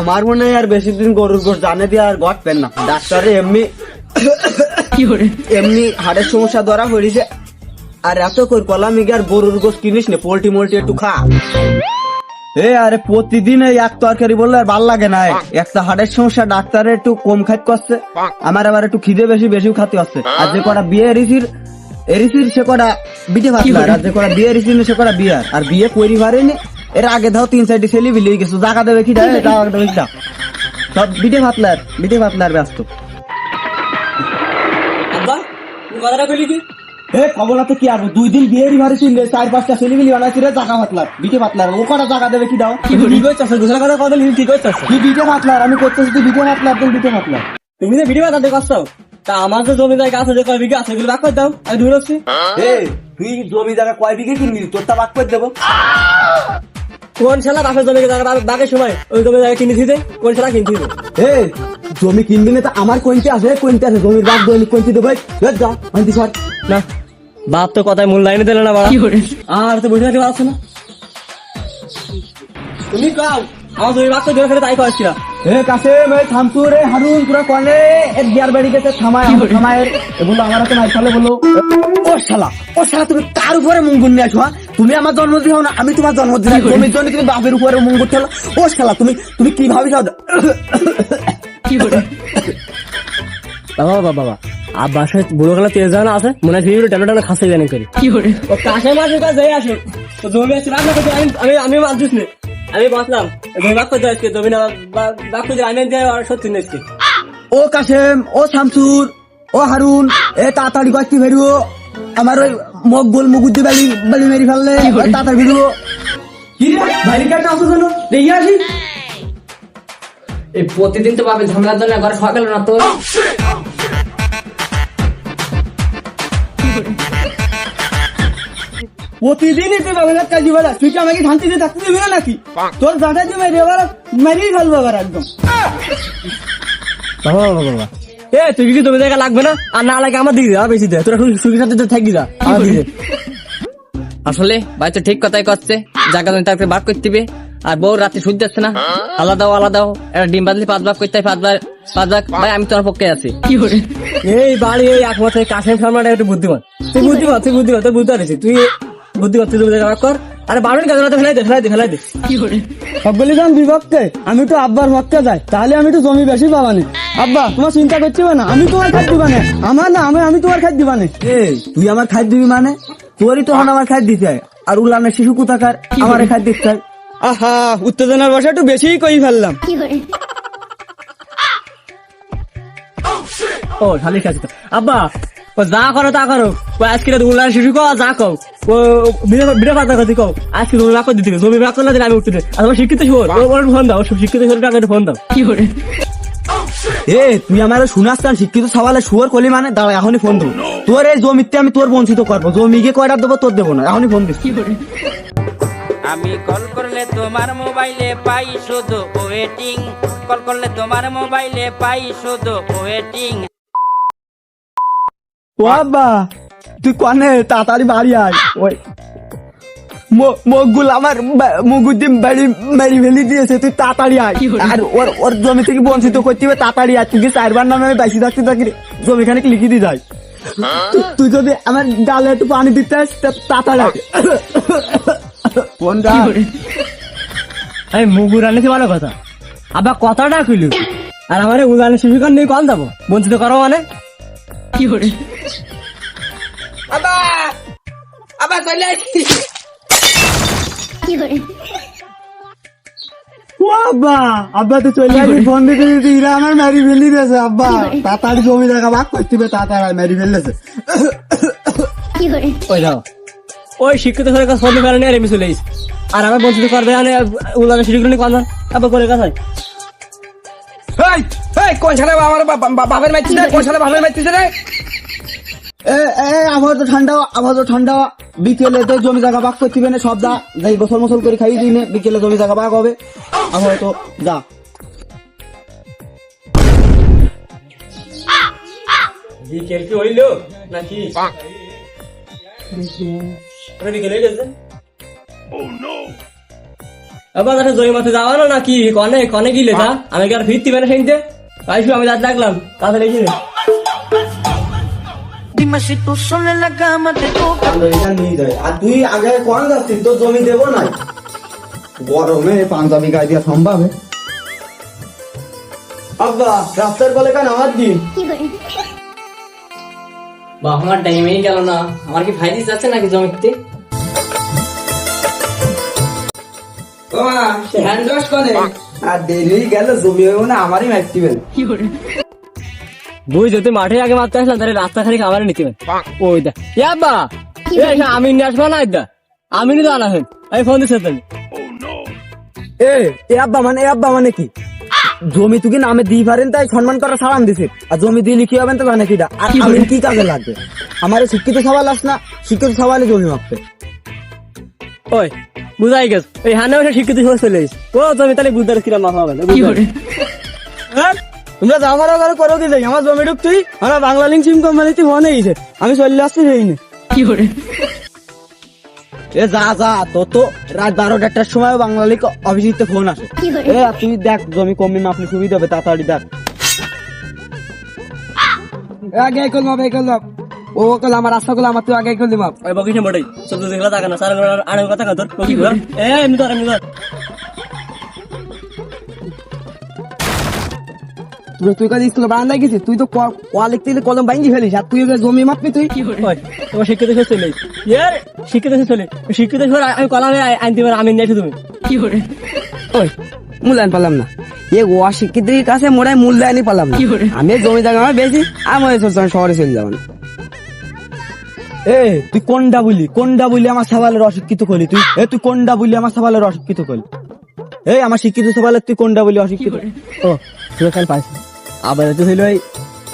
আমার মনে হয় আর বেশি দিন গরুর গোশ জানে দিয়ে আর ঘটবেন না। ডাক্তারে এমনি এমনি হাড়ের সমস্যা ধরা পড়েছে। আর এত করে কলাম আর গরুর গোশ কিনিস না পোল্ট্রি মোল্ট্রি একটু খা। এ আরে প্রতিদিন এই এক তরকারি বললে আর ভালো লাগে না একটা হাড়ের সমস্যা ডাক্তারে একটু কম খাইতে করছে আমার আবার একটু খিদে বেশি বেশি খাতে হচ্ছে। আর যে কটা বিয়ে এরিসির এরিসির সে কটা বিটে ভাতলার আর যে কটা বিয়ে এরিসির সে কটা বিয়ার। আর বিয়ে করি পারেনি এর আগে ধর তিন চারটি ছেলে বিলি গেছো জায়গা দেবে কি জায়গা দেবে কি সব বিটে ভাতলার বিটে ভাতলার ব্যস্ত। কথাটা কি? এ দুই দিন চার পাঁচটা ছেলে মিলি বানাইছি রে জায়গা ভাতলার বিটে ভাতলার ও কটা জায়গা দেবে কি দাও ঠিক দুসরা কথা কথা লিখি ঠিক হচ্ছে তুই বিটে ভাতলার আমি করতেছি তুই বিটে ভাতলার তুই বিটে ভাতলার তুমি যে করছ? তা আমার যে জমি জায়গা আছে যে কয় বিঘা আছে এগুলো বাক করে দাও আমি ধরে রাখছি। এ তুই জমি জায়গা কয় বিঘে কিনবি? তোরটা বাক করে দেবো। কোন শালা বাপের জমি বাগের সময় ওই জমি জায়গা কিনে দিতে কোন শালা কিনতে দিতে এ জমি কিনবি না তা আমার কোনটি আছে? কোনটি আছে? জমির বাপ দৈনিক কোনটি দেবো? এই, যা আনতি সর না বাপ তো কথায় মূল লাইনে দিলে না বাবা। আর তো বসে থাকতে পারছ না? তুমি কাও আমার জমি বাপ তো জোরে ফেলে তাই করছি না এ কাছে ভাই থামতু রে হারুন পুরো কনে এর গিয়ার বাড়ি গেছে থামায় আমার থামায়। এগুলো আমার হাতে মাইর ফেলে বলো ও শালা ও শালা তুমি কার উপরে নিয়ে? তুমি আমার জন্মদিন হও না আমি তোমার জন্মদিন জমির জন্য তুমি বাপের উপরে মুঙ্গুর ঠেলো ও শালা তুমি তুমি কি ভাবি খাও বাবা বাবা বাবা আর বাসায় বুড়ো গেলা তেজ জানা আছে মনে হয় ভিডিও টানো টানো খাসে জানি করি। কাছে মাসের কাছে যাই আসে জমি আছে রান্না করতে আমি আমি মাছ দিস আমি বাঁচলাম। জমি বাক করতে আজকে জমি না বাক করতে আমি দিয়ে আর সত্যি নেছি ও কাশেম ও শামসুর ও হারুন এ তাড়াতাড়ি কয়েকটি বেরিও আমার ওই মগ গোল মুগুদ্দি বালি বালি মেরি ফেললে ওই তাড়াতাড়ি বেরিও কি রে? ভাইরি কাটা আসো কেন? দেখি আসি। এই প্রতিদিন তো ভাবে ঝামেলার জন্য ঘরে খাওয়া গেল না তো প্রতিদিনই তুই বাবার কাজ দিবে তুই কি আমাকে শান্তিতে থাকতে দিবি না নাকি? তোর দাদা যে মেরে এবার মেরেই ফেলব এবার একদম। বাবা বাবা বাবা এ তুই কি জমি জায়গা লাগবে না? আর না লাগে আমার আর বেশি দে। তোরা সুখী সাথে থাকি যা। আসলে ভাই তো ঠিক কথাই করছে। জায়গা জমি তারপরে ভাগ করতে হবে আর বউ রাতে শুধু যাচ্ছে না। আলাদাও আলাদাও একটা ডিম বাদলি পাঁচ ভাগ করতে পাঁচ ভাগ পাঁচ ভাগ। ভাই আমি তোমার পক্ষে আছি। এই বাড়ি এই এক বছর কাশেম শর্মাটা একটু বুদ্ধিমান। তুই বুদ্ধিমান তুই বুদ্ধিমান তুই বুঝতে পারছিস তুই তুই জমি জায়গা ভাগ কর। আরে বাড়ির কাজ ফেলাই দে ফেলাই দে ফেলাই দে। সবগুলি যখন বিভক্তে আমি তো আব্বার পক্ষে যাই। তাহলে আমি তো জমি বেশি পাবানে। আব্বা তোমার চিন্তা করতে হবে না আমি তোমার খাদ দিবানে। আমার না আমি আমি তোমার খাদ দিবানে। তুই আমার খাদ দিবি মানে? তোরই তখন আমার খাদ দিতে হয়। আর উলানের শিশু কোথাকার? আমার খাদ দিতে হয়। আহা উত্তেজনার বসে একটু বেশিই কই ফেললাম। ও শালিক আছে আব্বা ও যা করো তা করো। ও আজকে উল্লার শিশু কো যা কও। ও বিড়ে পাতা কথা কও। আজকে জমি বাক করে দিতে বাক করলে আমি উঠতে আর তোমার শিক্ষিত শোর ও ওর ফোন দাও সব শিক্ষিত শোর টাকা ফোন দাও। এ তুই আমার শুনাস কান শিক্ষিত সবালে শুয়ার কলি মানে? দাঁড়া এখনই ফোন দেবো। তোর এই জমিতে আমি তোর বঞ্চিত করব। জমিকে কয়টা দেবো তোর দেবো না এখনই ফোন দিচ্ছি আমি কল করলে তোমার মোবাইলে পাই শুধু ওয়েটিং। কল করলে তোমার মোবাইলে পাই শুধু ওয়েটিং। ও আব্বা তুই কনে? তাড়াতাড়ি বাড়ি আয়। ওই মগুল আমার মগুদ্দিন বাড়ি মেরি ফেলি দিয়েছে তুই তাড়াতাড়ি আয়। আর ওর ওর জমি থেকে বঞ্চিত করতে হবে তাড়াতাড়ি আয়। তুই চারবার নামে আমি বাইশি থাকতে থাকি জমিখানে লিখে দিয়ে যাই। তুই- তুই যদি আমার ডালে একটু পানি দিতে চাস, তাড়াতাড়ি আয়। কোনটা? আমি মুগুর আনেছি ভালো কথা? আবার কথাটা কইলু। আর আমার উদানের শিশুকান নিয়ে কল দেবো বঞ্চিত করো মানে। ও আব্বা আব্বা তো চলে আসি ফোন দিতে দিতে ইরা আমার মেরি ফেলি দিয়েছে আব্বা। তাড়াতাড়ি জমি জায়গা ভাগ করতে হবে তাড়াতাড়ি মেরি ফেলেছে ওই দাও ওই শিক্ষিত করে কাজ ফোন করে নিয়ে আমি চলে আর আমার বঞ্চিত করবে শিশু নিয়ে কল আবার করে কথা। এই এই কোন ছেলে আমার বা- বা- বাপের মারছিস রে কোন ছেলে বাপের মারছিস রে। এ এ আমার তো ঠান্ডা আমার তো ঠান্ডা। বিকেলে তো জমি জায়গা ভাগ করতে হবে না সব দা যাই গোসল মোসল করে খাইয়ে দিই বিকেলে জমি জায়গা ভাগ হবে। আমার তো যা। বিকেল কি হইল নাকি? বিকেলে গেছে আবার একটা জমি মাঠে যাওয়া না নাকি? কনে কনে গিলে যা। আমি কি আর ফিরতে পারে সেইতে আইসু আমি রাত লাগলাম নিয়ে যায়। আর তুই আগে কোন যাচ্ছিস তো জমি দেবো গরমে পাঞ্জাবি গায়ে দিয়া সম্ভব? আব্বা রাস্তার বলে কেন আমার দিন বা আমার টাইমেই গেল না। আমার কি ফাইদিস যাচ্ছে নাকি জমিতে? ও হ্যান্ড ওয়াশ করে। আর দেরি গেল জমি হইব না আমারই মারতে পেল বুঝ যদি মাঠে আগে মারতে আসলাম তাহলে রাস্তা খালি খাবার নিতে ওই দা। ইয়াব্বা এই আমি নিয়ে আসব না ইদা আমি নিয়ে জানা হেন আমি ফোন দিচ্ছি তুমি এ এ আব্বা মানে এ আব্বা মানে কি? জমি তুই নামে দিই পারেন তাই সম্মান করা সালাম দিছে। আর জমি দিয়ে লিখি হবেন তো কিটা আর আমি কি কাজে লাগবে? আমার শিক্ষিত সবাই আস না শিক্ষিত সবাই জমি মাপতে ওই বুঝাই গেছ। এই হানে শিক্ষিত সবাই চলে ও তুমি তাহলে বুঝতে কিরা মাথা হবে তোমরা যা করো করো কি আমার জমি ঢুক তুই আমার বাংলা লিঙ্ক সিম কোম্পানিতে এসে আমি চলে আসছি সেই নে এ যা যা তো তো রাত বারোটা একটার সময় বাংলালিক অফিসিতে ফোন আসে। এ তুই দেখ জমি কমি মাপলে সুবিধা হবে তাড়াতাড়ি দেখ। আগে কল কল ও কল আমার রাস্তা কল আমার তুই আগে কল মাপ ওই বকিস মোটাই সব তো দেখলা টাকা না সারা আড়ে কথা কথা বকি ঘর? এ এমনি ধর এমনি ধর তুই তুই কাজ স্কুলে বারান্দায় গেছিস তুই তো কোয়া লিখতে গেলে কলম ভাঙ্গি ফেলিস আর তুই জমি মাপবি তুই? ওই তোমার শিক্ষিত সব চলে। ইয়ার শিক্ষিত চলে। শিক্ষিত আমি কলামে আনতে পারি আমি নিয়ে তুমি। ওই মূল্যায়ন পালাম না। এ ও অশিক্ষিতের কাছে মোড়ায় মূল্যায়নই পালাম না। আমি জমি জায়গা আমার বেশি আমি শহরে চলে যাব না। এ তুই কোনটা বলি কোনটা বলি আমার সবালের অশিক্ষিত করলি তুই? এ তুই কোনটা বলি আমার সবালের অশিক্ষিত করলি এই আমার শিক্ষিত সবালের তুই কোনটা বলি অশিক্ষিত? ও তুই কাল পাইছি আবার তো ছিল ওই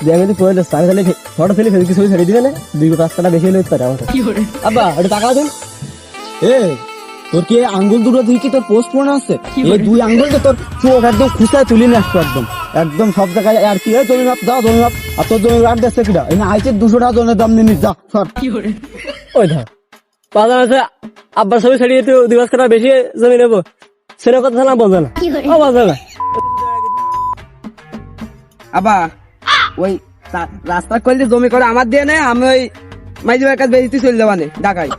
দেখে তুই পড়ে সাড়ে তাহলে ফটো ফেলে ফেলে কিছু ছেড়ে দিবে না? দুই পাঁচটা বেশি হলে পারে আমাকে। আব্বা ওটা টাকা দিন এ তোর কি আঙ্গুল দুটো তুই কি তোর পোস্ট মনে আছে? এই দুই আঙ্গুল তো তোর চোখ একদম খুশায় তুলি নিয়ে আসতো একদম। একদম সব জায়গায় আর কি জমি মাপ দাও জমি মাপ আর তোর জমি মাপ দেখছে কিটা এখানে আইছে দুশো টাকা জনের দাম নিয়ে নিস, যা সর। ওই ধর। বাজার আছে আব্বার ছবি ছাড়িয়ে তুই দুই পাঁচ কাটা বেশি জমি নেব। সেটা কথা না। বোঝা না ও বোঝা না। আবা ওই রাস্তা করলে জমি করে আমার দিয়ে নেই আমি ওই মাইজি ভাইয়ের কাছে বেরিয়ে চলে যাবা নে ঢাকায়।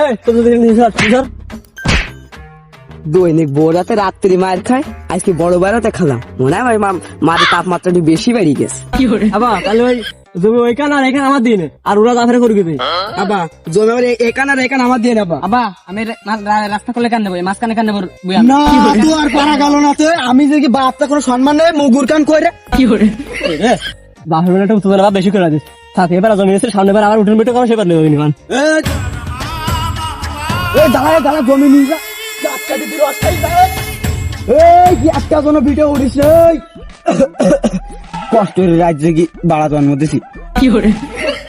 এই তোর যদি নিসার নিসার দৈনিক বোরাতে রাত্রি মার খায় আজকে বড় বেড়াতে খেলাম। মনে হয় ভাই মা- মারের তাপমাত্রা একটু বেশি বেরিয়ে গেছে। আবার তাহলে ওই জমি ওইখানে আর এখানে আমার দিয়ে নে আর ওরা করবি। তুই আবা জমি আমার এ- এখান আর এখান আমার দিয়ে নেবা আবা আমি রাস্তা করলে কেন দেবো মাঝখানে কেন দেবো না তুই আর পারা গেল না আমি যে কি বাপটা কোনো সম্মান নেই মুগুর কান করে? বাপের বেলাটা তোদের বাপ বেশি করে দিস। থাক এবার জমি এসে সামনে বার আবার উঠুন বেটে করো সেবার নেবে নিমান এই দাঁড়ায় দাঁড়া জমি নিয়ে যা। একটা দিদি। এই কি একটা জন ভিডিও উঠিস এই কষ্টের রাজ্যে কি বাড়া জন্ম দিছি।